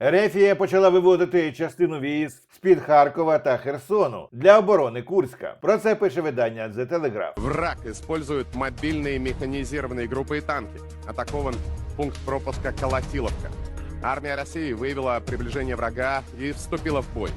Ерефія почала виводити частину військ з-під Харкова та Херсону для оборони Курська. Про це пише видання The Telegraph. Враг использует мобильные механизированные группы и танки. Атакован пункт пропуска Колотиловка. Армия России выявила приближение врага и вступила в бой.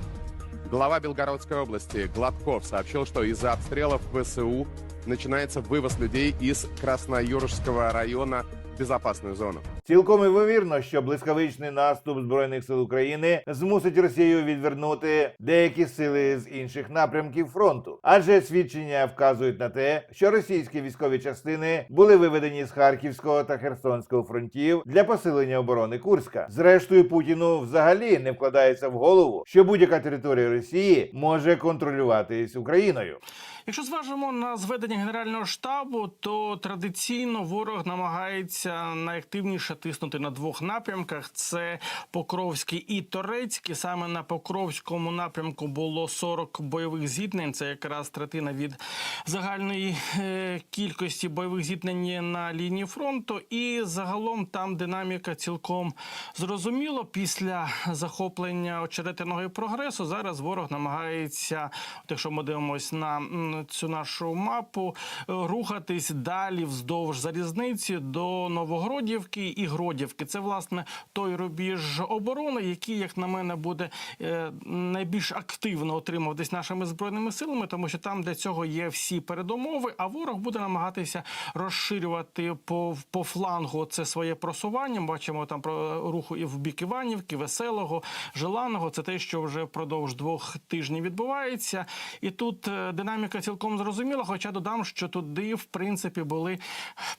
Глава Белгородской области Гладков сообщил, что из-за обстрелов ВСУ начинается вывоз людей из Красноюрского района в безопасную зону. Цілком імовірно, що блискавичний наступ збройних сил України змусить Росію відвернути деякі сили з інших напрямків фронту, адже свідчення вказують на те, що російські військові частини були виведені з Харківського та Херсонського фронтів для посилення оборони Курська. Зрештою, Путіну взагалі не вкладається в голову, що будь-яка територія Росії може контролюватись Україною. Якщо зважимо на зведення генерального штабу, то традиційно ворог намагається найактивніше тиснути на двох напрямках: це Покровський і Торецький. Саме на Покровському напрямку було 40 бойових зіткнень. Це якраз третина від загальної е, кількості бойових зіткнень на лінії фронту. І загалом там динаміка цілком зрозуміло. Після захоплення очеретиного прогресу зараз ворог намагається, якщо ми дивимося на цю нашу мапу, е, рухатись далі вздовж залізниці до Новогродівки і Гродівки. Це власне той рубіж оборони, який, як на мене, буде е, найбільш активно отримуватись нашими збройними силами, тому що там для цього є всі передумови. А ворог буде намагатися розширювати по, по флангу це своє просування. Бачимо там про руху і в бік Іванівки, Веселого, Желаного. Це те, що вже впродовж двох тижнів відбувається. І тут е, динаміка цілком зрозуміла. Хоча додам, що туди, в принципі, були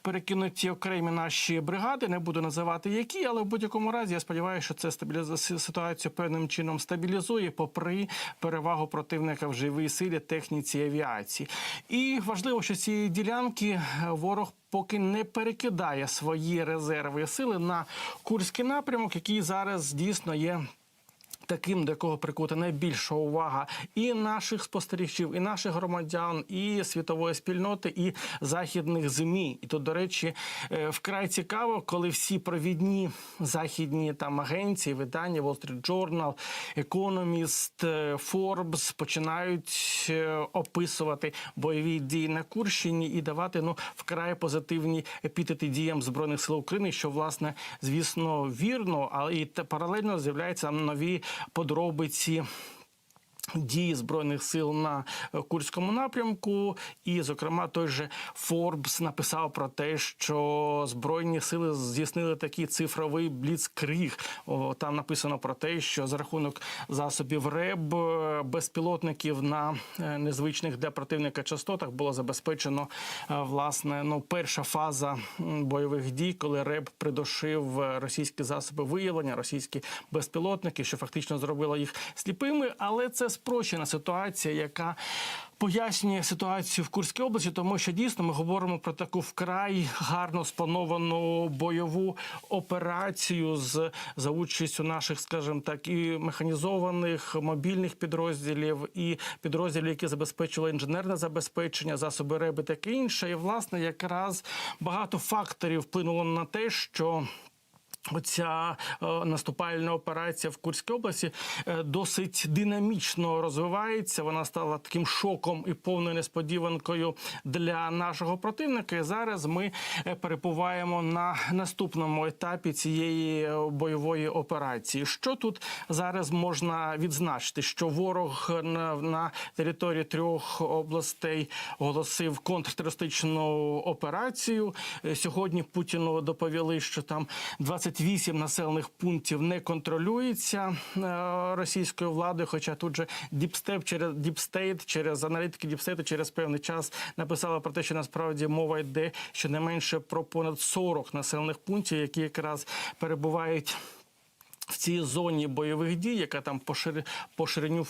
перекинуті окремі наші бригади. Не буду називати які, але в будь-якому разі я сподіваюся, що це стабілізує ситуацію певним чином стабілізує, попри перевагу противника в живій силі, техніці авіації. І важливо, що цієї ділянки е, ворог. Поки не перекидає свої резерви сили на курський напрямок, який зараз дійсно є Таким, до якого прикута найбільша увага і наших спостерігачів, і наших громадян, і світової спільноти, і західних змі. І тут, до речі, е, вкрай цікаво, коли всі провідні західні там агенції, видання Wall Street Journal, Economist, е, Forbes починають е, описувати бойові дії на Курщині і давати ну вкрай позитивні епітети діям збройних сил України, що власне звісно вірно, але і паралельно з'являються нові подробиці. Дії збройних сил на е, курському напрямку, і, зокрема, той же Форбс написав про те, що збройні сили здійснили такий цифровий бліцкріг. Там написано про те, що за рахунок засобів РЕБ е, безпілотників на е, незвичних для противника частотах було забезпечено власне ну перша фаза бойових дій, коли РЕБ придушив російські засоби виявлення, російські безпілотники, що фактично зробило їх сліпими, але це спрощена ситуація, яка пояснює ситуацію в Курській області, тому що дійсно ми говоримо про таку вкрай гарно сплановану бойову операцію з за участю наших, скажімо так, і механізованих мобільних підрозділів, і підрозділів, які забезпечили інженерне забезпечення, засоби РЕБ і таке інше. І власне якраз багато факторів вплинуло на те, що Оця е, наступальна операція в Курській області е, досить динамічно розвивається. Вона стала таким шоком і повною несподіванкою для нашого противника. І зараз ми е, перебуваємо на наступному етапі цієї бойової операції. Що тут зараз можна відзначити? Що ворог на, на території трьох областей оголосив контртерористичну операцію. Сьогодні Путіну доповіли, що там 28 населених пунктів не контролюється е, російською владою. Хоча тут же Діпстеп через Діпстейт, через аналітики Діпстейту через певний час написала про те, що насправді мова йде щонайменше про понад 40 населених пунктів, які якраз перебувають. В цій зоні бойових дій, яка там по, шири, по, шириню,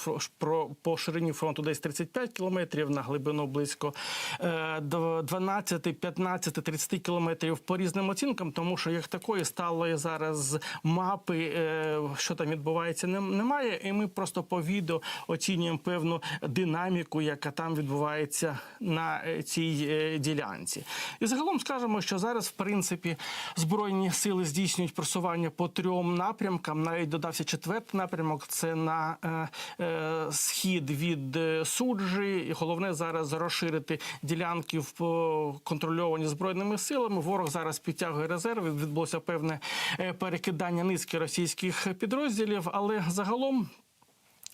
по ширині фронту десь 35 кілометрів, на глибину близько е, 12, 15, 30 кілометрів по різним оцінкам, тому що як такої сталої зараз мапи, е, що там відбувається, немає. І ми просто по відео оцінюємо певну динаміку, яка там відбувається на е, цій е, ділянці. І загалом скажемо, що зараз, в принципі, збройні сили здійснюють просування по трьом напрямкам. Напрямкам навіть додався четвертий напрямок. Це на е, е, схід від е, суджі. І головне зараз розширити ділянки в контрольовані збройними силами. Ворог зараз підтягує резерви. Відбулося певне перекидання низки російських підрозділів, але загалом.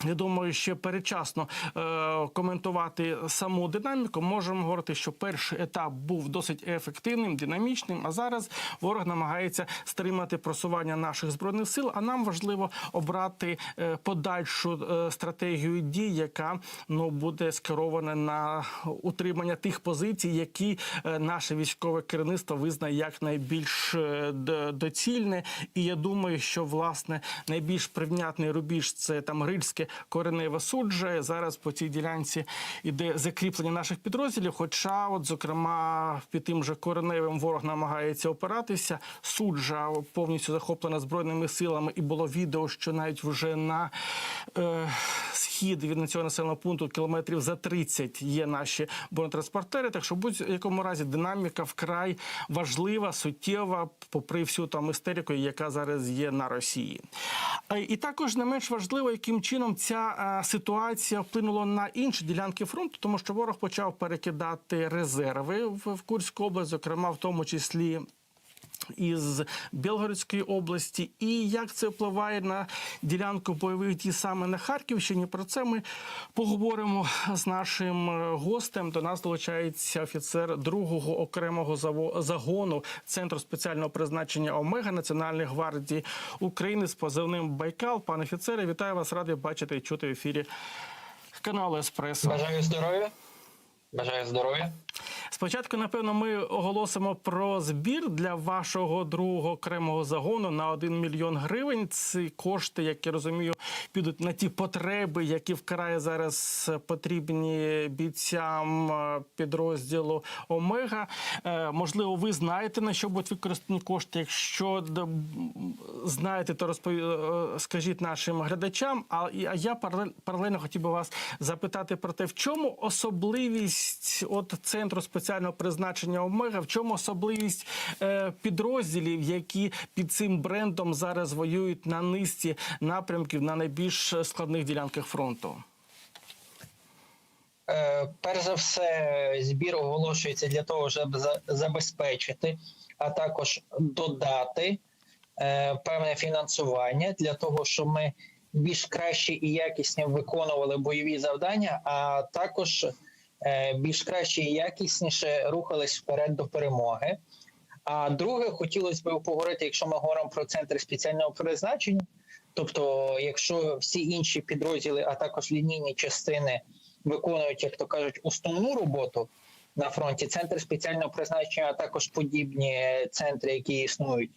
Я думаю, ще передчасно е, коментувати саму динаміку. Можемо говорити, що перший етап був досить ефективним, динамічним. А зараз ворог намагається стримати просування наших збройних сил. А нам важливо обрати е, подальшу е, стратегію дій, яка ну буде скерована на утримання тих позицій, які е, наше військове керівництво визнає як найбільш доцільне. І я думаю, що власне найбільш прийнятний рубіж це там Рильське кореневе суджа. Зараз по цій ділянці іде закріплення наших підрозділів. Хоча, от зокрема, під тим же кореневим ворог намагається опиратися. Суджа повністю захоплена збройними силами, і було відео, що навіть вже на е, схід від цього населеного пункту кілометрів за 30 є наші бронетранспортери. Так що будь-якому разі динаміка вкрай важлива, суттєва, попри всю там істерику, яка зараз є на Росії. Е, І також не менш важливо, яким чином ця е, ситуація вплинула на інші ділянки фронту, тому що ворог почав перекидати резерви в, Курську область, зокрема в тому числі із Білгородської області, і як це впливає на ділянку бойових дій саме на Харківщині. Про це ми поговоримо з нашим е, гостем. До нас долучається офіцер другого окремого загону центру спеціального призначення Омега Національної гвардії України з позивним Байкал. Пане офіцере, вітаю вас, радий бачити і чути в ефірі каналу Еспресо. Бажаю здоров'я. Бажаю здоров'я. Спочатку, напевно, ми оголосимо про збір для вашого другого окремого загону на 1 мільйон гривень. Ці кошти, як я розумію, підуть на ті потреби, які вкрай зараз потрібні бійцям е, підрозділу Омега. Е, Можливо, ви знаєте на що будуть використані кошти. Якщо знаєте, то розпові... е, скажіть нашим глядачам. А я паралель- паралельно хотів би вас запитати про те, в чому особливість от центру спеціального призначення Омега, в чому особливість е, підрозділів, які під цим брендом зараз воюють на низці напрямків на найбільш складних ділянках фронту. Е, Перш за все, збір оголошується для того, щоб забезпечити, а також додати е, певне фінансування для того, щоб ми більш краще і якісні виконували бойові завдання, а також більш краще і якісніше рухались вперед до перемоги. А друге, хотілося б поговорити, якщо ми говоримо про центр спеціального призначення. Тобто, якщо всі інші підрозділи, а також лінійні частини виконують, як то кажуть, основну роботу на фронті, центр спеціального призначення, а також подібні центри, які існують